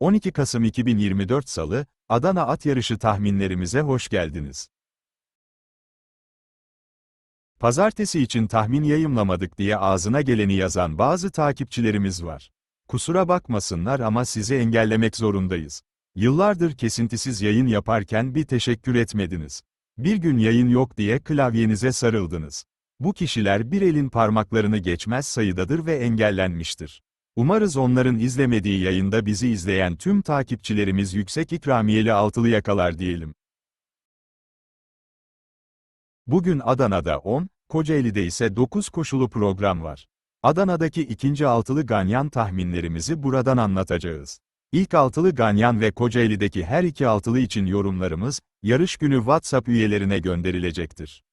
12 Kasım 2024 Salı, Adana At Yarışı tahminlerimize hoş geldiniz. Pazartesi için tahmin yayımlamadık diye ağzına geleni yazan bazı takipçilerimiz var. Kusura bakmasınlar ama sizi engellemek zorundayız. Yıllardır kesintisiz yayın yaparken bir teşekkür etmediniz. Bir gün yayın yok diye klavyenize sarıldınız. Bu kişiler bir elin parmaklarını geçmez sayıdadır ve engellenmiştir. Umarız onların izlemediği yayında bizi izleyen tüm takipçilerimiz yüksek ikramiyeli altılı yakalar diyelim. Bugün Adana'da 10, Kocaeli'de ise 9 koşulu program var. Adana'daki ikinci altılı ganyan tahminlerimizi buradan anlatacağız. İlk altılı ganyan ve Kocaeli'deki her iki altılı için yorumlarımız, yarış günü WhatsApp üyelerine gönderilecektir.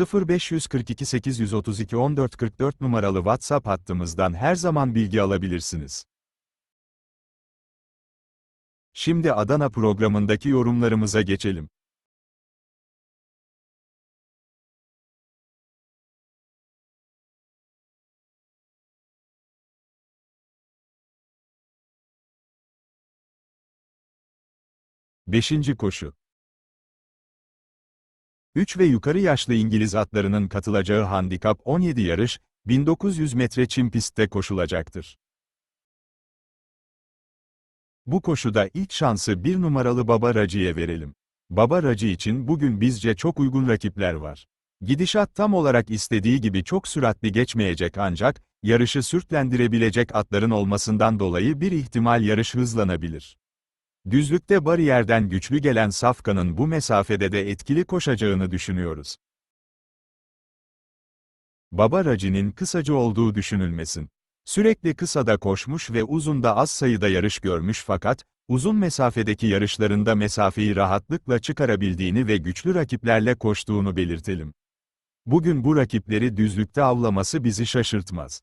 0542 832 1444 numaralı WhatsApp hattımızdan her zaman bilgi alabilirsiniz. Şimdi Adana programındaki yorumlarımıza geçelim. Beşinci koşu 3 ve yukarı yaşlı İngiliz atlarının katılacağı handikap 17 yarış, 1900 metre çim pistte koşulacaktır. Bu koşuda ilk şansı bir numaralı Baba Raci'ye verelim. Baba Raci için bugün bizce çok uygun rakipler var. Gidişat tam olarak istediği gibi çok süratli geçmeyecek ancak, yarışı sürtlendirebilecek atların olmasından dolayı bir ihtimal yarış hızlanabilir. Düzlükte bariyerden güçlü gelen Safkan'ın bu mesafede de etkili koşacağını düşünüyoruz. Baba Raci'nin kısacı olduğu düşünülmesin. Sürekli kısada koşmuş ve uzunda az sayıda yarış görmüş fakat, uzun mesafedeki yarışlarında mesafeyi rahatlıkla çıkarabildiğini ve güçlü rakiplerle koştuğunu belirtelim. Bugün bu rakipleri düzlükte avlaması bizi şaşırtmaz.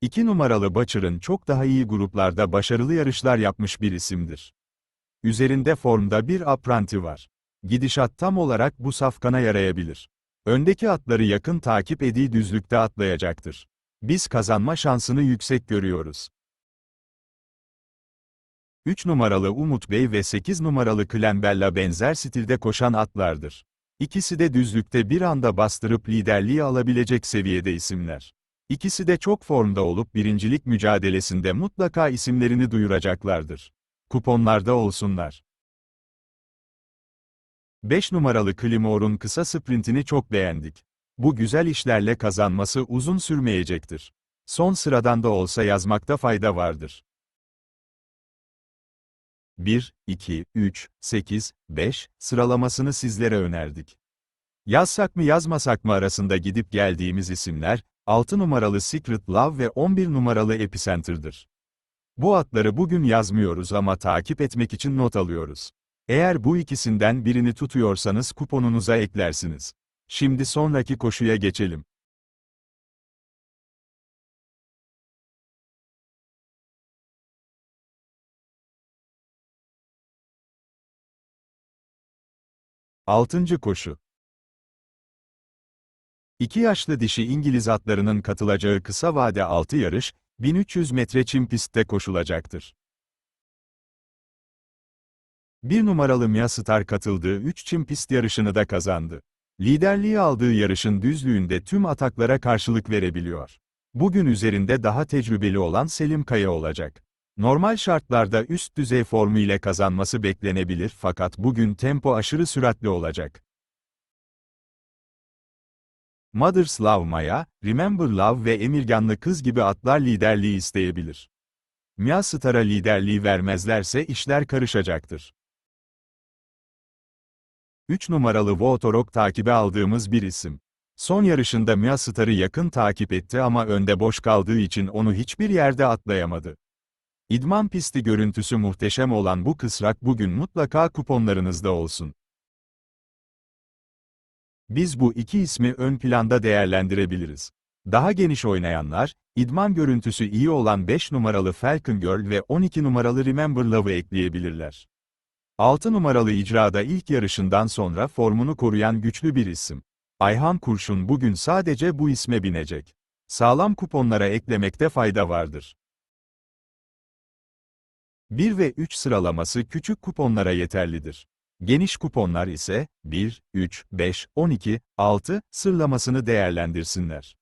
2 numaralı Başar'ın çok daha iyi gruplarda başarılı yarışlar yapmış bir isimdir. Üzerinde formda bir apranti var. Gidişat tam olarak bu safkana yarayabilir. Öndeki atları yakın takip ediği düzlükte atlayacaktır. Biz kazanma şansını yüksek görüyoruz. 3 numaralı Umut Bey ve 8 numaralı Klembella benzer stilde koşan atlardır. İkisi de düzlükte bir anda bastırıp liderliği alabilecek seviyede isimler. İkisi de çok formda olup birincilik mücadelesinde mutlaka isimlerini duyuracaklardır. Kuponlarda olsunlar. 5 numaralı Klimore'un kısa sprintini çok beğendik. Bu güzel işlerle kazanması uzun sürmeyecektir. Son sıradan da olsa yazmakta fayda vardır. 1, 2, 3, 8, 5 sıralamasını sizlere önerdik. Yazsak mı yazmasak mı arasında gidip geldiğimiz isimler, 6 numaralı Secret Love ve 11 numaralı Epicenter'dır. Bu atları bugün yazmıyoruz ama takip etmek için not alıyoruz. Eğer bu ikisinden birini tutuyorsanız kuponunuza eklersiniz. Şimdi sonraki koşuya geçelim. Altıncı koşu. İki yaşlı dişi İngiliz atlarının katılacağı kısa vade 6 yarış, 1300 metre çim pistte koşulacaktır. Bir numaralı Mia Star katıldığı 3 çim pist yarışını da kazandı. Liderliği aldığı yarışın düzlüğünde tüm ataklara karşılık verebiliyor. Bugün üzerinde daha tecrübeli olan Selim Kaya olacak. Normal şartlarda üst düzey formu ile kazanması beklenebilir fakat bugün tempo aşırı süratli olacak. Mother's Love Maya, Remember Love ve Emirganlı Kız gibi atlar liderliği isteyebilir. Mia Star'a liderliği vermezlerse işler karışacaktır. 3 numaralı Votorok takibe aldığımız bir isim. Son yarışında Mia Star'ı yakın takip etti ama önde boş kaldığı için onu hiçbir yerde atlayamadı. İdman pisti görüntüsü muhteşem olan bu kısrak bugün mutlaka kuponlarınızda olsun. Biz bu iki ismi ön planda değerlendirebiliriz. Daha geniş oynayanlar, idman görüntüsü iyi olan 5 numaralı Falcon Girl ve 12 numaralı Remember Love'ı ekleyebilirler. 6 numaralı icrada ilk yarışından sonra formunu koruyan güçlü bir isim. Ayhan Kurşun bugün sadece bu isme binecek. Sağlam kuponlara eklemekte fayda vardır. 1 ve 3 sıralaması küçük kuponlara yeterlidir. Geniş kuponlar ise 1, 3, 5, 12, 6 sıralamasını değerlendirsinler.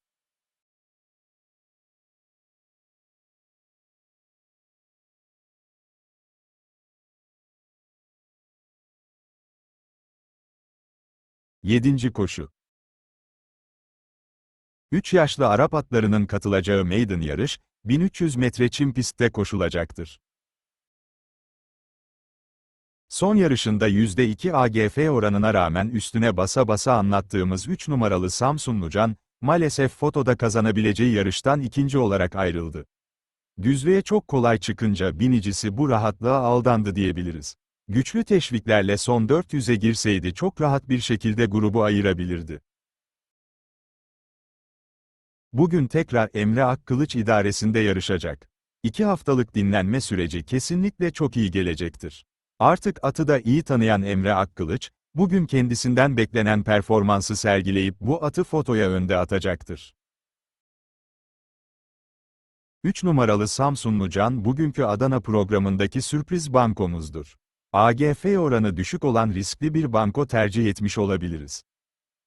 Yedinci koşu 3 yaşlı Arap atlarının katılacağı maiden yarış, 1300 metre çim pistte koşulacaktır. Son yarışında %2 AGF oranına rağmen üstüne basa basa anlattığımız 3 numaralı Samsunlucan, maalesef fotoda kazanabileceği yarıştan ikinci olarak ayrıldı. Düzlüğe çok kolay çıkınca binicisi bu rahatlığa aldandı diyebiliriz. Güçlü teşviklerle son 400'e girseydi çok rahat bir şekilde grubu ayırabilirdi. Bugün tekrar Emre Akkılıç idaresinde yarışacak. İki haftalık dinlenme süreci kesinlikle çok iyi gelecektir. Artık atı da iyi tanıyan Emre Akkılıç, bugün kendisinden beklenen performansı sergileyip bu atı fotoya önde atacaktır. 3 numaralı Samsunlu Can bugünkü Adana programındaki sürpriz bankomuzdur. AGF oranı düşük olan riskli bir banko tercih etmiş olabiliriz.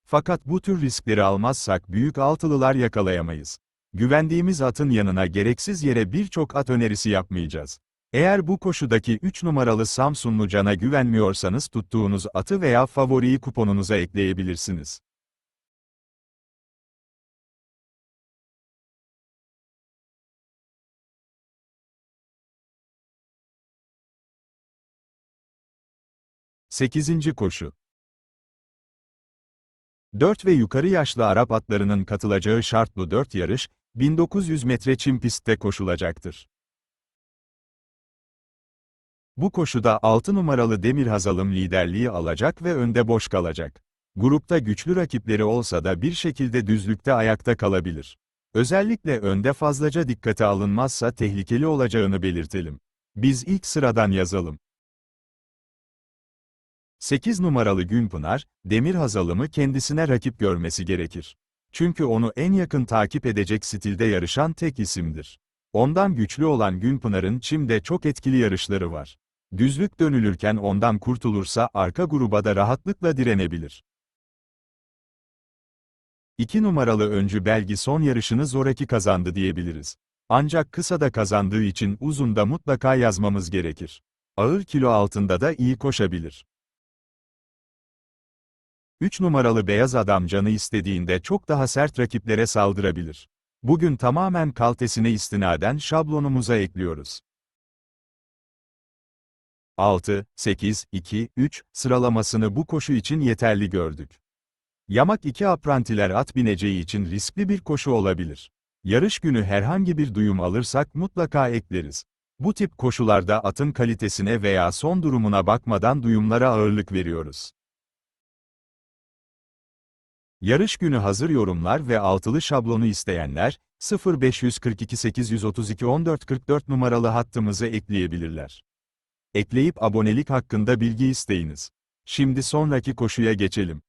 Fakat bu tür riskleri almazsak büyük altılılar yakalayamayız. Güvendiğimiz atın yanına gereksiz yere birçok at önerisi yapmayacağız. Eğer bu koşudaki 3 numaralı Samsunlu Can'a güvenmiyorsanız tuttuğunuz atı veya favoriyi kuponunuza ekleyebilirsiniz. Sekizinci koşu 4 ve yukarı yaşlı Arap atlarının katılacağı şartlı 4 yarış, 1900 metre çim pistte koşulacaktır. Bu koşuda 6 numaralı Demir Hazalım liderliği alacak ve önde boş kalacak. Grupta güçlü rakipleri olsa da bir şekilde düzlükte ayakta kalabilir. Özellikle önde fazlaca dikkate alınmazsa tehlikeli olacağını belirtelim. Biz ilk sıradan yazalım. 8 numaralı Günpınar, Demir Hazalım'ı kendisine rakip görmesi gerekir. Çünkü onu en yakın takip edecek stilde yarışan tek isimdir. Ondan güçlü olan Günpınar'ın çimde çok etkili yarışları var. Düzlük dönülürken ondan kurtulursa arka gruba da rahatlıkla direnebilir. 2 numaralı öncü Belgi son yarışını zoraki kazandı diyebiliriz. Ancak kısa da kazandığı için uzun da mutlaka yazmamız gerekir. Ağır kilo altında da iyi koşabilir. 3 numaralı beyaz adam canı istediğinde çok daha sert rakiplere saldırabilir. Bugün tamamen kaltesine istinaden şablonumuza ekliyoruz. 6, 8, 2, 3 sıralamasını bu koşu için yeterli gördük. Yamak 2 aprantiler at bineceği için riskli bir koşu olabilir. Yarış günü herhangi bir duyum alırsak mutlaka ekleriz. Bu tip koşularda atın kalitesine veya son durumuna bakmadan duyumlara ağırlık veriyoruz. Yarış günü hazır yorumlar ve altılı şablonu isteyenler, 0542 832 1444 numaralı hattımızı ekleyebilirler. Ekleyip abonelik hakkında bilgi isteyiniz. Şimdi sonraki koşuya geçelim.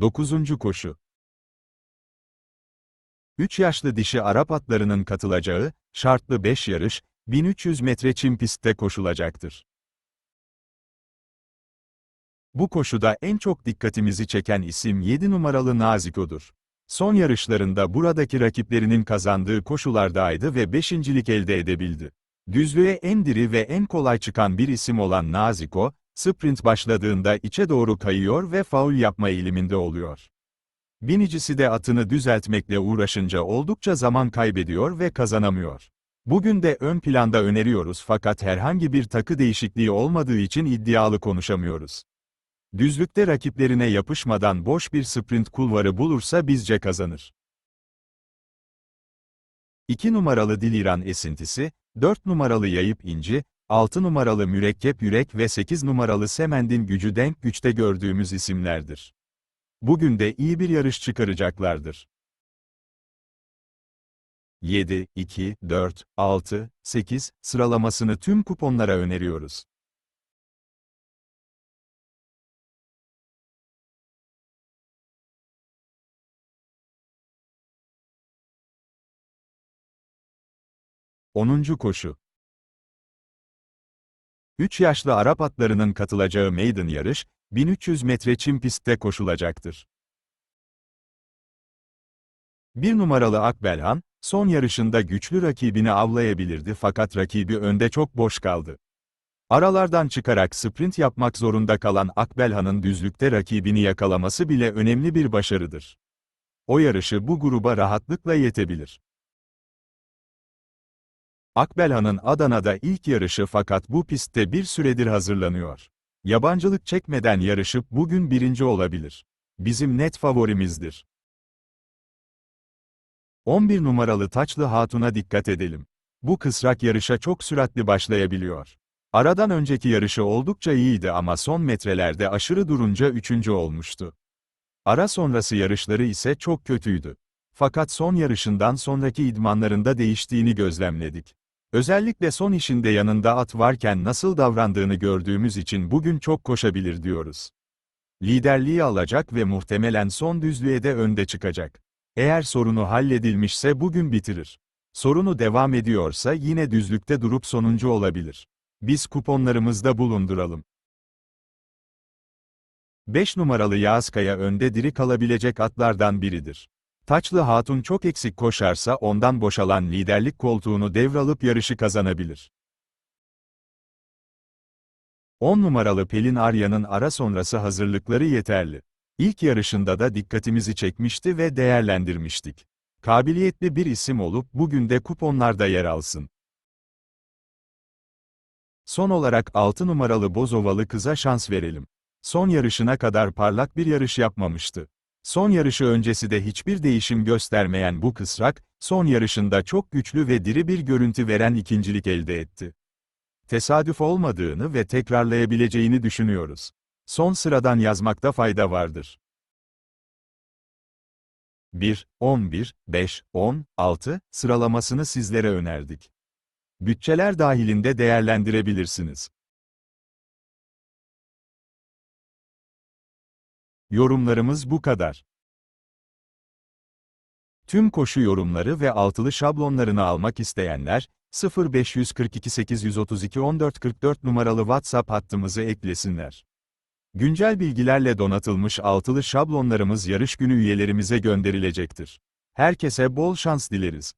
Dokuzuncu koşu 3 yaşlı dişi Arap atlarının katılacağı, şartlı 5 yarış, 1300 metre çim pistte koşulacaktır. Bu koşuda en çok dikkatimizi çeken isim 7 numaralı Naziko'dur. Son yarışlarında buradaki rakiplerinin kazandığı koşulardaydı ve beşincilik elde edebildi. Düzlüğe en diri ve en kolay çıkan bir isim olan Naziko, sprint başladığında içe doğru kayıyor ve faul yapma eğiliminde oluyor. Binicisi de atını düzeltmekle uğraşınca oldukça zaman kaybediyor ve kazanamıyor. Bugün de ön planda öneriyoruz fakat herhangi bir takı değişikliği olmadığı için iddialı konuşamıyoruz. Düzlükte rakiplerine yapışmadan boş bir sprint kulvarı bulursa bizce kazanır. 2 numaralı Diliran esintisi, 4 numaralı Yayıp İnci, 6 numaralı Mürekkep Yürek ve 8 numaralı Semend'in gücü denk güçte gördüğümüz isimlerdir. Bugün de iyi bir yarış çıkaracaklardır. 7, 2, 4, 6, 8 sıralamasını tüm kuponlara öneriyoruz. 10. Koşu 3 yaşlı Arap atlarının katılacağı maiden yarış, 1300 metre çim pistte koşulacaktır. 1 numaralı Akbelhan, son yarışında güçlü rakibini avlayabilirdi fakat rakibi önde çok boş kaldı. Aralardan çıkarak sprint yapmak zorunda kalan Akbelhan'ın düzlükte rakibini yakalaması bile önemli bir başarıdır. O yarışı bu gruba rahatlıkla yetebilir. Akbelhan'ın Adana'da ilk yarışı fakat bu pistte bir süredir hazırlanıyor. Yabancılık çekmeden yarışıp bugün birinci olabilir. Bizim net favorimizdir. 11 numaralı Taçlı Hatun'a dikkat edelim. Bu kısrak yarışa çok süratli başlayabiliyor. Aradan önceki yarışı oldukça iyiydi ama son metrelerde aşırı durunca üçüncü olmuştu. Ara sonrası yarışları ise çok kötüydü. Fakat son yarışından sonraki idmanlarında değiştiğini gözlemledik. Özellikle son işinde yanında at varken nasıl davrandığını gördüğümüz için bugün çok koşabilir diyoruz. Liderliği alacak ve muhtemelen son düzlüğe de önde çıkacak. Eğer sorunu halledilmişse bugün bitirir. Sorunu devam ediyorsa yine düzlükte durup sonuncu olabilir. Biz kuponlarımızda bulunduralım. 5 numaralı Yağızkaya önde diri kalabilecek atlardan biridir. Taçlı Hatun çok eksik koşarsa ondan boşalan liderlik koltuğunu devralıp yarışı kazanabilir. 10 numaralı Pelin Arya'nın ara sonrası hazırlıkları yeterli. İlk yarışında da dikkatimizi çekmişti ve değerlendirmiştik. Kabiliyetli bir isim olup bugün de kuponlarda yer alsın. Son olarak 6 numaralı Bozovalı kıza şans verelim. Son yarışına kadar parlak bir yarış yapmamıştı. Son yarışı öncesi de hiçbir değişim göstermeyen bu kısrak, son yarışında çok güçlü ve diri bir görüntü veren ikincilik elde etti. Tesadüf olmadığını ve tekrarlayabileceğini düşünüyoruz. Son sıradan yazmakta fayda vardır. 1, 11, 5, 10, 6 sıralamasını sizlere önerdik. Bütçeler dahilinde değerlendirebilirsiniz. Yorumlarımız bu kadar. Tüm koşu yorumları ve altılı şablonlarını almak isteyenler, 0542 832 1444 numaralı WhatsApp hattımızı eklesinler. Güncel bilgilerle donatılmış altılı şablonlarımız yarış günü üyelerimize gönderilecektir. Herkese bol şans dileriz.